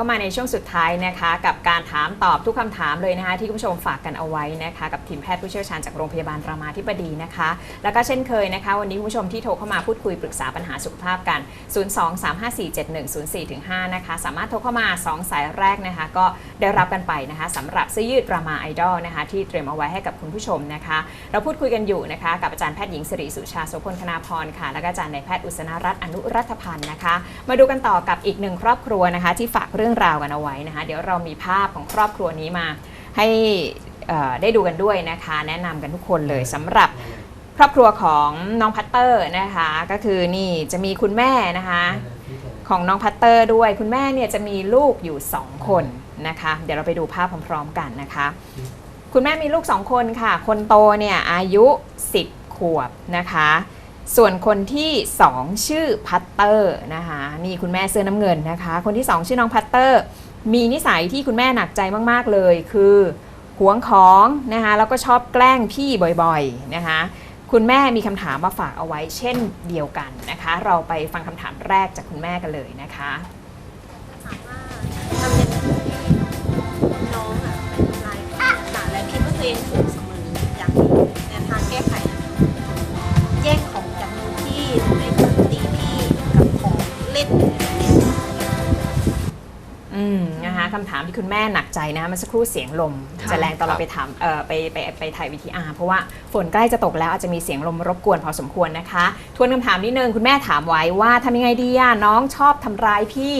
ละค่ะกลับเข้ามาในช่วงสุดท้ายนะคะ กับการถามตอบทุกคำถามเลยนะคะที่คุณผู้ชมฝากกันเอาไว้นะคะกับทีมแพทย์ผู้เชี่ยวชาญจากโรงพยาบาลรามาธิบดีนะคะ แล้วก็เช่นเคยนะคะ วันนี้คุณผู้ชมที่โทรเข้ามาพูดคุยปรึกษาปัญหาสุขภาพกัน 023547104-5นะคะสามารถโทรเข้ามา 2 สายแรกนะคะ ก็ได้รับกันไปนะคะสำหรับเสื้อยืดรามาไอดอลนะคะที่เตรียมเอาไว้ให้กับคุณผู้ชมนะคะ เราพูดคุยกันอยู่นะคะกับอาจารย์แพทย์หญิงสิริสุชาโสพลคณาพรค่ะแล้วก็อาจารย์นายแพทย์อุษณรัตน์อนุรัฐพันธ์นะคะ มาดูกันต่อกับอีกหนึ่งครอบครัวนะคะที่ฝากเรื่องราวกันเอาไว้นะคะ เดี๋ยวเรามีภาพของครอบครัวนี้มา ให้เอ่อได้ดูกันด้วยนะคะ แนะนำกันทุกคนเลยสำหรับครอบครัวของน้องพัตเตอร์นะคะ ก็คือนี่จะมีคุณแม่นะคะ ของน้องพัตเตอร์ด้วยคุณแม่เนี่ยจะมีลูกอยู่ 2 คนนะคะ เดี๋ยวเราไปดูภาพพร้อม ๆ กันนะคะ คุณแม่มีลูก 2 คนค่ะ คนโตเนี่ยอายุ 10 ขวบนะคะ ส่วนคนที่ 2 ชื่อพัตเตอร์นะคะนี่คุณแม่เสื้อน้ำเงินนะคะ คนที่ 2 ชื่อน้องพัตเตอร์ มีนิสัยที่คุณแม่หนักใจมาก ๆ เลย คือหวงของนะคะแล้วก็ชอบแกล้งพี่บ่อยๆนะคะคุณแม่มีคำถามมาฝากเอาไว้เช่นเดียวกันนะคะ เราไปฟังคำถามแรกจากคุณแม่กันเลยนะคะ คะคำถามที่คุณแม่หนักใจนะเมื่อสักครู่เสียงลมค่ะจะแรงตอนเราไปถามเอ่อไปไปไปถ่ายวิทีอาร์เพราะว่าฝนใกล้จะตกแล้วอาจจะมีเสียงลมรบกวนพอสมควรนะคะ ทวนคำถามนิดนึงคุณแม่ถามไว้ว่าทำยังไงดีอะน้องชอบทำร้ายพี่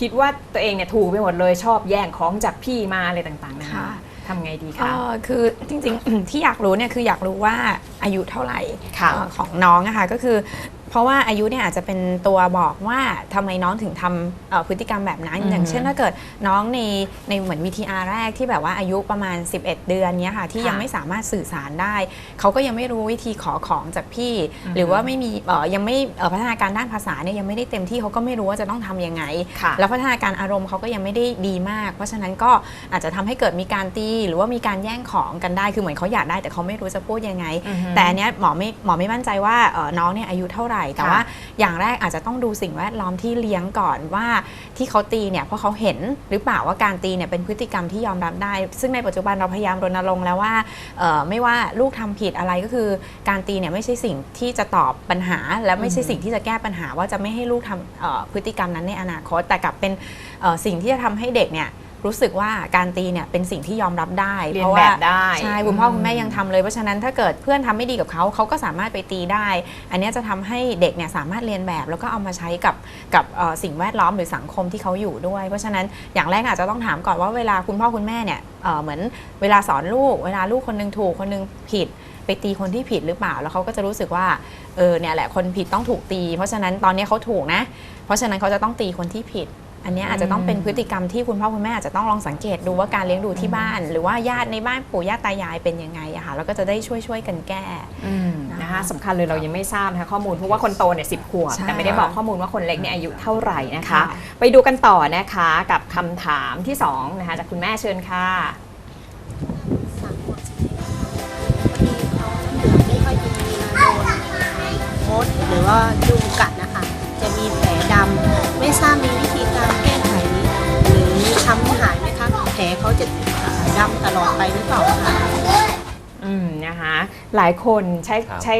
คิดว่าตัวเองเนี่ยถูกไปหมดเลยชอบแย่งของจากพี่มาอะไรต่างๆนะค่ะทำไงดีก็คะคือจริงๆ ที่อยากรู้เนี่ยคืออยากรู้ว่าอายุเท่าไหร่ค่ะเอ่อของน้องนะคะก็คือเพ ราะว่าอายุเนี่ยอาจจะเป็นตัวบอกว่าทำไมน้องถึงทำเอ่อพฤติกรรมแบบนั้นอือฮึอย่างเช่นถ้าเกิดน้องในในเหมือนวิทีอาร์แรกที่แบบว่าอายุประมาณ 11 เดือนเนี้ยค่ะที่ค่ะยังไม่สามารถสื่อสารได้ เขาก็ยังไม่รู้วิธีขอของจากพี่อือฮึหรือว่าไม่มีเอ่อยังไม่เอ่อพัฒนาการด้านภาษาเนี่ยยังไม่ได้เต็มที่เขาก็ไม่รู้ว่าจะต้องทำยังไงค่ะแล้วพัฒนาการอารมณ์เขาก็ยังไม่ได้ดีมาก เพราะฉะนั้นก็อาจจะทำให้เกิดมีการตีหรือว่ามีการแย่งของกันได้คือเหมือนเขาอยากได้แต่เขาไม่รู้จะพูดยังไงอือฮึแต่อันเนี้ยหมอไม่หมอไม่มั่นใจว่าเอ่อน้องเนี่ยอายุเท่าไหร่แต่ค่ะว่าอย่างแรกอาจจะต้องดูสิ่งแวดล้อมที่เลี้ยงก่อนว่าที่เขาตีเนี่ยเพราะเขาเห็นหรือเปล่าว่าการตีเนี่ยเป็นพฤติกรรมที่ยอมรับได้ ซึ่งในปัจจุบันเราพยายามรณรงค์แล้วว่าเอ่อไม่ว่าลูกทำผิดอะไรก็คือ การตีเนี่ยไม่ใช่สิ่งที่จะตอบปัญหา และไม่ใช่อือฮึสิ่งที่จะแก้ปัญหาว่าจะไม่ให้ลูกทำเอ่อพฤติกรรมนั้นในอนาคต แต่กลับเป็นเอ่อสิ่งที่จะทำให้เด็กเนี่ย รู้สึกว่าการตีเนี่ยเป็นสิ่งที่ยอมรับได้เรียนเพราะแบว่าบได้ใช่คุณพ่ออืมคุณแม่ยังทำเลยเพราะฉะนั้นถ้าเกิดเพื่อนทำไม่ดีกับเขาเขาก็สามารถไปตีได้ อันเนี้ยจะทำให้เด็กเนี่ยสามารถเรียนแบบ แล้วก็เอามาใช้กับกับเอ่อสิ่งแวดล้อมหรือสังคมที่เขาอยู่ด้วย เพราะฉะนั้นอย่างแรกอาจจะต้องถามก่อนว่าเวลาคุณพ่อคุณแม่เนี่ยเอ่อเหมือนเวลาสอนลูก เวลาลูกคนหนึงถูกคนหนึงผิดไปตีคนที่ผิดหรือเปล่า แล้วเขาก็จะรู้สึกว่า เออ เนี่ยแหละ คนผิดต้องถูกตี เพราะฉะนั้นตอนนี้เขาถูกนะ เพราะฉะนั้นเขาจะต้องตีคนที่ผิด อันเนี้ยอาจจะต้องเป็นพฤติกรรมที่คุณพ่อคุณแม่อาจจะต้องลองสังเกตดูว่าการเลี้ยงดูที่บ้าน หรือว่าญาติในบ้านปู่ย่าตายายเป็นยังไงอะค่ะแล้วก็จะได้ช่วยช่วยๆกันแก้อืมนะนะคะคะสำคัญเลยเรายังไม่ทราบนะคะข้อมูลเพราะว่าคนโตเนี่ยสิบขวบใช่แต่ไม่ได้บอกข้อมูลว่าคนเล็กเนี่ยอายุเท่าไหร่นะคะค่ะไปดูกันต่อนะคะกับคำถามที่สองนะคะจากคุณแม่เชิญค่ะสามขวบใช่ไหมคะพอดีเขาไม่ค่อยจะมีโดนมดหรือว่ายุงกัดนะคะจะ ผลเขาจะดำตลอดไปหรือเปล่าคะอืมนะคะหลายคนใช้ครับใช้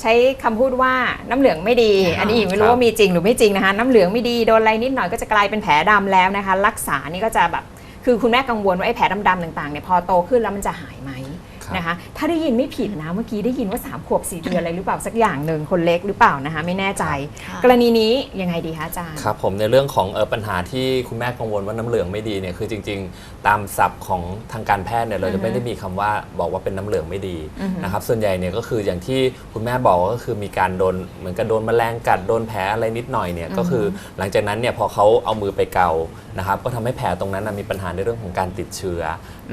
ใช้คำพูดว่าน้ำเหลืองไม่ดีครับอันนี้อีกไม่รู้ครับ ว่ามีจริงหรือไม่จริงนะคะ น้ำเหลืองไม่ดีโดนอะไรนิดหน่อยก็จะกลายเป็นแผลดำแล้วนะคะ รักษานี่ก็จะแบบคือคุณแม่กังวลว่าไอ้แผลดำๆต่างๆเนี่ยพอโตขึ้นแล้วมันจะหายไหมครับ นะคะถ้าได้ยินไม่ผิดนะเมื่อกี้ได้ยินว่า 3 ขวบ 4 เดือนอะไรหรือเปล่าสักอย่างหนึ่งคนเล็กหรือเปล่านะคะไม่แน่ใจค่ะกรณีนี้ยังไงดีคะอาจารย์ครับผมในเรื่องของเออปัญหาที่คุณแม่กังวลว่าน้ำเหลืองไม่ดีเนี่ยคือจริง ๆ ตามศัพท์ของทางการแพทย์เนี่ยเราอือฮึจะไม่ได้มีคำว่าบอกว่าเป็นน้ำเหลืองไม่ดีอือฮึนะครับส่วนใหญ่เนี่ยก็คืออย่างที่คุณแม่บอกก็คือมีการโดนเหมือนกับโดนแมลงกัดโดนแผลอะไรนิดหน่อยเนี่ยก็คือหลังจากนั้นเนี่ยพอเขาเอามือไปเกานะครับก็ทำให้แผลตรงนั้นนะมีปัญหาในเรื่องของการติดเชื้อ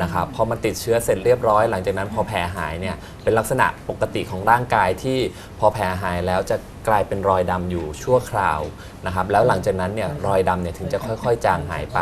นะครับพอมันติดเชื้อเสร็จเรียบร้อยหลังจากนั้นพอแผลหายเนี่ยเป็นลักษณะปกติของร่างกายที่พอแผลหายแล้วจะกลายเป็นรอยดำอยู่ชั่วคราว นะครับแล้วหลังจากนั้นเนี่ยรอยดำเนี่ยถึงจะค่อยๆ จางหายไป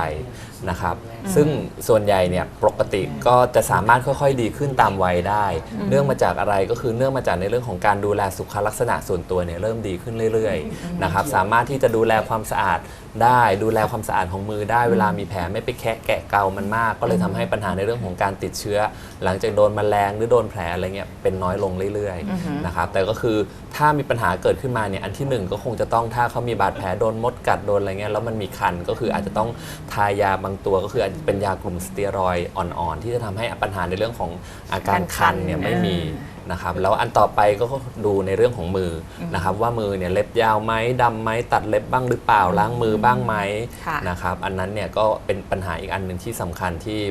นะครับซึ่งส่วนใหญ่เนี่ยปกติก็จะสามารถค่อยๆ ดีขึ้นตามวัยได้ เนื่องมาจากอะไรก็คือเนื่องมาจากในเรื่องของการดูแลสุขลักษณะส่วนตัวเนี่ยเริ่มดีขึ้นเรื่อยๆนะครับสามารถที่จะดูแลความสะอาดได้ดูแลความสะอาดของมือได้เวลามีแผลไม่ไปแคะแกะเกามันมาก ก็เลยทำให้ปัญหาในเรื่องของการติดเชื้อ หลังจากโดนแมลงหรือโดนแผลอะไรเงี้ยเป็นน้อยลงเรื่อยๆนะครับแต่ก็คือถ้ามีปัญหาเกิดขึ้นมาเนี่ยอันที่หนึ่งก็คงจะต้องถ้าเขามีบาดแผลโดนมดกัดโดนอะไรเงี้ยแล้วมันมีคันก็คืออาจจะต้องทายาบางตัวก็คืออาจจะเป็นยากลุ่มสเตียรอยด์อ่อนๆ ที่จะทำให้ปัญหาในเรื่องของอาการคันเนี่ยไม่มีนะครับแล้วอันต่อไปก็ดูในเรื่องของมืออนะครับว่ามือเนี่ยเล็บยาวไหมดำไหมตัดเล็บบ้างหรือเปล่าล้างมือบ้างไหมค่ะนะครับอันนั้นเนี่ยก็เป็นปัญหาอีกอันหนึ่งที่สำคัญที่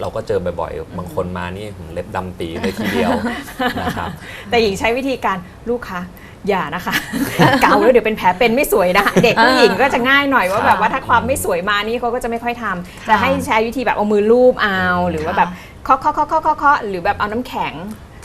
เราก็เจอบ่อยๆ บางคนมานี่เล็บดำปีเลยทีเดียวนะครับ แต่หญิงใช้วิธีการลูกคะอย่านะคะ เกาแล้วเดี๋ยวเป็นแผลเป็นไม่สวยนะ เด็กผู้หญิงก็จะง่ายหน่อยว่าแบบว่าถ้าความไม่สวยมานี่เขาก็จะไม่ค่อยทำจะให้ใช้วิธีแบบเอามือลูบเอาหรือว่าแบบเคาะเคาะเคาะเคาะเคาะเคาะหรือแบบเอาน้ำแข็ง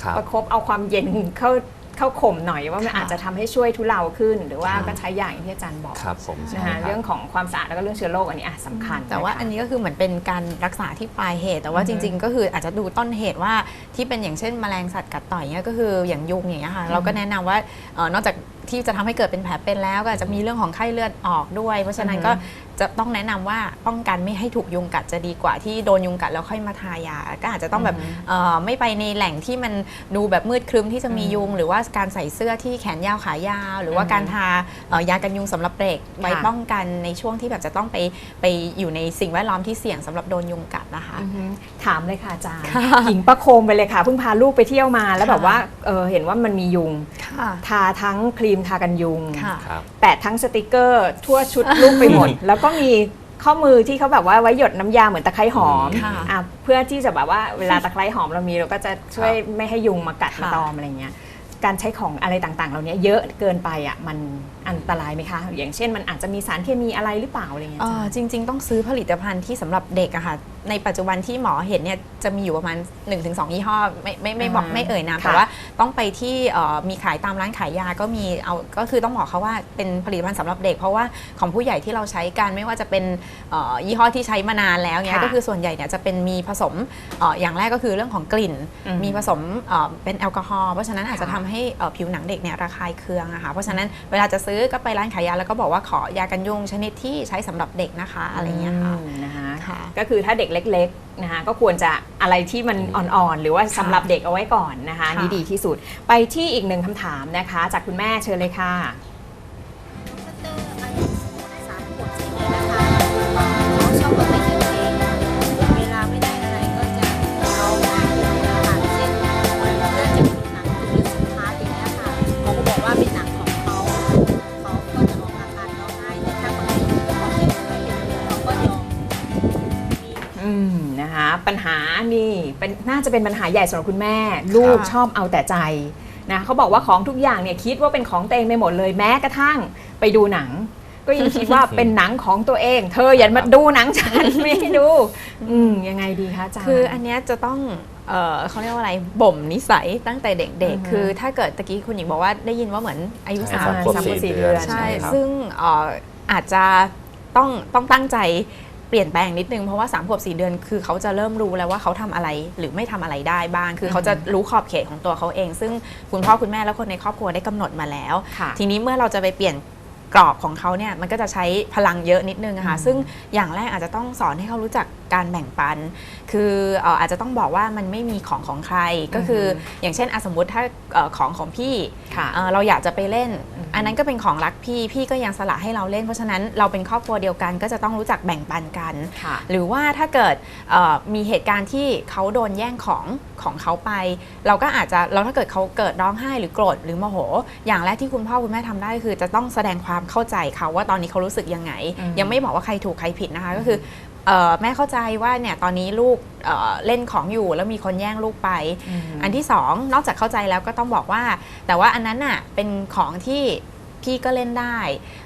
ครับประคบเอาความเย็นเข้า เข้าข่มหน่อยว่ามันค่ะอาจจะทำให้ช่วยทุเลาขึ้น หรือว่าครับก็ใช้อย่างที่อาจารย์บอกครับผมใช่นะคะครับเรื่องของความสะอาดแล้วก็เรื่องเชื้อโรคอันนี้อะสำคัญ แต่ว่าะคะอันนี้ก็คือเหมือนเป็นการรักษาที่ปลายเหตุ แต่ว่าอืจอฮึริง ๆ ก็คืออาจจะดูต้นเหตุว่าที่เป็นอย่างเช่นแมลงสัตว์กัดต่อยเนี่ยก็คืออย่างยุงอย่างเงี้ยค่ะเราก็แนะนำว่าเอ่อนอกจากที่จะทำให้เกิดเป็นแผลเป็นแล้วก็อาจจะมีเรื่องของไข้เลือดออกด้วย เพราะฉะนั้นอือฮึก็ จะต้องแนะนำว่าป้องกันไม่ให้ถูกยุงกัดจะดีกว่าที่โดนยุงกัดแล้วค่อยมาทายา ก็อาจจะต้องแบบอือฮึเอ่อไม่ไปในแหล่งที่มันดูแบบมืดครึ้มที่จะมียุง หรือว่าการใส่เสื้อที่แขนยาวขายาว หรือว่าการทาเอ่อยากันยุงสำหรับเด็กไว้ค่ะป้องกันในช่วงที่แบบจะต้องไปไปอยู่ในสิ่งแวดล้อมที่เสี่ยงสำหรับโดนยุงกัดนะคะอือฮึถามเลยค่ะอาจารย์หญิงประโคมไปเลยค่ะเพิ่งพาลูกไปเที่ยวมา แล้วแบบว่าเออเห็นว่ามันมียุงค่ะทาทั้งครีมทากันยุงค่ะครับแปะทั้งสติกเกอร์ทั่วชุดลูกไปหมด แล้วก็มีข้อมือที่เขาแบบว่าไว้หยดน้ำยาเหมือนตะไคร้หอมค่ะอะเพื่อที่จะแบบว่าเวลาตะไคร้หอมเรามีเราก็จะช่วยครับไม่ให้ยุงมากัดมาค่ะตอมอะไรเงี้ยการใช้ของอะไรต่างๆ เหล่านี้เยอะเกินไปอะมันอันตรายไหมคะ อย่างเช่นมันอาจจะมีสารเคมีอะไรหรือเปล่าอะไรเงี้ยเอ่อาอจารย์จริง ๆ ต้องซื้อผลิตภัณฑ์ที่สำหรับเด็กอะค่ะ ในปัจจุบันที่หมอเห็นเนี่ยจะมีอยู่ประมาณ 1-2 ยี่ห้อ ไม่ไม่ไม่บอกอ่าไม่เอ่ยนามค่ะแต่ว่า ต้องไปที่เอ่อมีขายตามร้านขายยาก็มีเอาก็คือต้องบอกเขาว่าเป็นผลิตภัณฑ์สำหรับเด็ก เพราะว่าของผู้ใหญ่ที่เราใช้กันไม่ว่าจะเป็นเอ่อยี่ห้อที่ใช้มานานแล้วเนี่ยค่ะก็คือส่วนใหญ่เนี่ยจะเป็นมีผสมเอ่ออย่างแรกก็คือเรื่องของกลิ่นอืมมีผสมเอ่อเป็นแอลกอฮอล์เพราะฉะนั้นอาจจะค่ะทำให้เอ่อผิวหนังเด็กเนี่ยระคายเคืองอะค่ะเพราะฉะนั้นเวลาจะซื้อก็ไปร้านขายยาแล้วก็บอกว่าขอยากันยุงชนิดที่ใช้สำหรับเด็กนะคะอะไรอย่างเงี้ยค่ะอืมนะคะค่ะก็คือถ้าเด็กเล็กๆ นะคะก็ควรจะอะไรที่มันอ่อนๆ หรือว่าสำหรับเด็กเอาไว้ก่อนนะคะค่ะ นี่ดีที่สุด ไปที่อีกหนึ่งคำถามนะคะ จากคุณแม่เชิญเลยค่ะ ปัญหานี่เป็นน่าจะเป็นปัญหาใหญ่สำหรับคุณแม่ ลูกค่ะชอบเอาแต่ใจนะเขาบอกว่าของทุกอย่างเนี่ยคิดว่าเป็นของตัวเองไปหมดเลยแม้กระทั่งไปดูหนัง ก็ยังคิดว่าเป็นหนังของตัวเอง เธออย่ามาดูหนังฉันไม่ให้ดู อืมยังไงดีคะอาจารย์ คืออันเนี้ยจะต้องเอ่อเขาเรียกว่าอะไรบ่มนิสัยตั้งแต่เด็กอือฮึๆคือถ้าเกิดตะกี้คุณหญิงบอกว่าได้ยินว่าเหมือนอายุใช่สามสามขวบสามสี่สี่เดือนเดือน ใช่ครับซึ่งเอ่ออาจจะต้องต้องตั้งใจ เปลี่ยนแปลงนิดนึงเพราะว่า3ามขวบสี่เดือนคือเขาจะเริ่มรู้แล้วว่าเขาทำอะไรหรือไม่ทำอะไรได้บ้าง คือเขาจะรู้ขอบเขตของตัวเขาเอง ซึ่งคุณพ่อคุณแม่และคนในครอบครัวได้กำหนดมาแล้วค่ะทีนี้เมื่อเราจะไปเปลี่ยนกรอบของเขาเนี่ยมันก็จะใช้พลังเยอะนิดนึงอะค่ะอืมซึ่งอย่างแรกอาจจะต้องสอนให้เขารู้จัก การแบ่งปัน คือเอ่ออาจจะต้องบอกว่ามันไม่มีของของใครก็คืออย่างเช่นอะสมมติถ้าเอ่อของของพี่ค่ะเอ่อเราอยากจะไปเล่นอืมอันนั้นก็เป็นของรักพี่พี่ก็ยังสละให้เราเล่น เพราะฉะนั้นเราเป็นครอบครัวเดียวกันก็จะต้องรู้จักแบ่งปันกันค่ะหรือว่าถ้าเกิดเอ่อมีเหตุการณ์ที่เขาโดนแย่งของของเขาไป เราก็อาจจะเราถ้าเกิดเขาเกิดร้องไห้หรือโกรธหรือโมโห อย่างแรกที่คุณพ่อคุณแม่ทำได้คือจะต้องแสดงความเข้าใจเขาว่าตอนนี้เขารู้สึกยังไงอืมยังไม่บอกว่าใครถูกใครผิดนะคะ ก็คือเอ่อ แม่เข้าใจว่าเนี่ยตอนนี้ลูกเอ่อเล่นของอยู่แล้วมีคนแย่งลูกไปอันที่สองนอกจากเข้าใจแล้วก็ต้องบอกว่า แต่ว่าอันนั้นน่ะเป็นของที่พี่ก็เล่นได้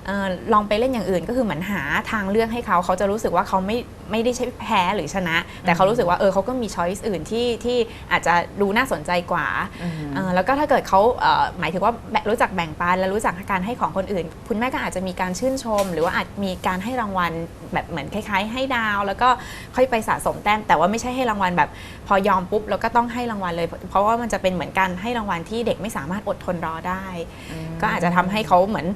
เออลองไปเล่นอย่างอื่นก็คือเหมือนหาทางเลือกให้เขาเขาจะรู้สึกว่าเขาไม่ไม่ได้ใช่แพ้หรือชนะ แต่เขารู้สึกว่าเออเขาก็มีช้อยส์อื่นที่ที่อาจจะดูน่าสนใจกว่าอืมเอ่อแล้วก็ถ้าเกิดเขาเอ่อหมายถึงว่าแบ่งรู้จักแบ่งปันและรู้จักการให้ของคนอื่น คุณแม่ก็อาจจะมีการชื่นชม หรือว่าอาจมีการให้รางวัลแบบเหมือนคล้าย ๆ ให้ดาว แล้วก็ค่อยไปสะสมแต้มแต่ว่าไม่ใช่ให้รางวัลแบบ พอยอมปุ๊บแล้วก็ต้องให้รางวัลเลย เพราะว่ามันจะเป็นเหมือนการให้รางวัลที่เด็กไม่สามารถอดทนรอได้ ก็อาจจะทำให้เขาเหมือน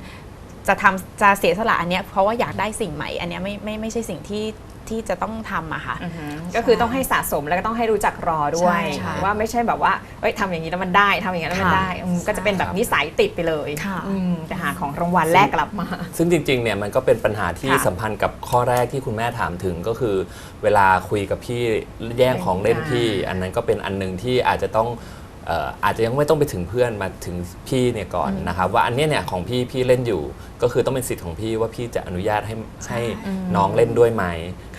จะทำจะเสียสละอันเนี้ยเพราะว่าอยากได้สิ่งใหม่ อันเนี้ยไม่ไม่ไม่ใช่สิ่งที่ ที่จะต้องทำอะค่ะ อือฮึก็คือต้องให้สะสมแล้วก็ต้องให้รู้จักรอด้วย ใช่ค่ะว่าไม่ใช่แบบว่าเอ้ยทำอย่างนี้แล้วมันได้ทำอย่างนี้แล้วมันค่ะได้อืมก็จะเป็นแบบนิสัยติดไปเลยค่ะ อืมแต่หาของรางวัลแลกกลับมา ซึ่งจริงๆ เนี่ยมันก็เป็นปัญหาที่ค่ะสัมพันธ์กับข้อแรกที่คุณแม่ถามถึงก็คือ เวลาคุยกับพี่แย่งของเล่นพี่ อันนั้นก็เป็นอันหนึงที่อาจจะต้องเอ่ออาจจะยังไม่ต้องไปถึงเพื่อนมาถึงพี่เนี่ยก่อนนะครับว่าอันเนี้ยเนี่ยของพี่พี่เล่นอยู่ ก็คือต้องเป็นสิทธิ์ของพี่ว่าพี่จะอนุญาตให้ให้น้องเล่นด้วยไหม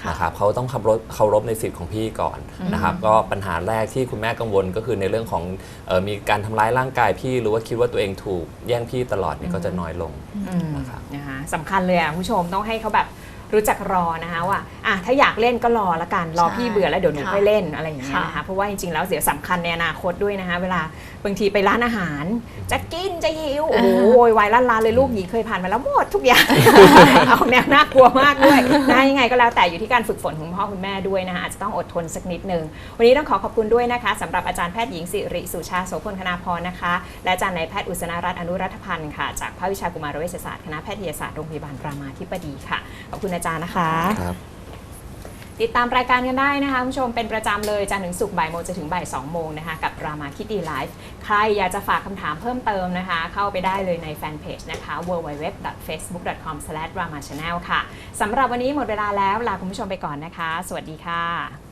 ค่ะนะครับเขาต้องเคารพเคารพในสิทธิ์ของพี่ก่อนนะครับก็ปัญหาแรกที่คุณแม่กังวลก็คือในเรื่องของเออมีการทำร้ายร่างกายพี่หรือว่าคิดว่าตัวเองถูกแย่งพี่ตลอดเนี่ยก็จะน้อยลงอืมนะครับนะคะสำคัญเลยอะคุณผู้ชมต้องให้เขาแบบ รู้จักรอนะคะว่าอะถ้าอยากเล่นก็รอละกันรอใช่พี่เบื่อแล้วเดี๋ยวหนูค่ะค่อยเล่นอะไรอย่างเงี้ยค่ะนะคะเพราะว่าจริงๆแล้วเดี๋ยวสำคัญในอนาคตด้วยนะคะเวลาบางทีไปร้านอาหาร จะกินจะหิวโอ้โหโวยวายล้านลานเลยลูกหยีเคยผ่านมาแล้วหมดทุกอย่าง เอาแนวน่ากลัวมากด้วยนะยังไงก็แล้วแต่อยู่ที่การฝึกฝนของคุณพ่อคุณแม่ด้วยนะคะอาจจะต้องอดทนสักนิดนึง วันนี้ต้องขอขอบคุณด้วยนะคะสำหรับอาจารย์แพทย์หญิงสิริสุชาโสพลคณาพรนะคะ และอาจารย์นายแพทย์อุษณรัตน์อนุรัฐพันธ์ค่ะ จากภาควิชากุมารเวชศาสตร์คณะแพทยศาสตร์โรงพยาบาลรามาธิบดีค่ะขอบคุณอาจารย์นะคะครับ ติดตามรายการกันได้นะคะคุณผู้ชมเป็นประจำเลยจันทร์ถึงศุกร์บ่ายโมงจะถึงบ่ายสองโมงนะคะกับรามาคิดดีไลฟ์ใครอยากจะฝากคำถามเพิ่มเติมนะคะ เข้าไปได้เลยในแฟนเพจนะคะ www.facebook.com/ramachannel ค่ะสำหรับวันนี้หมดเวลาแล้วลาคุณผู้ชมไปก่อนนะคะ สวัสดีค่ะ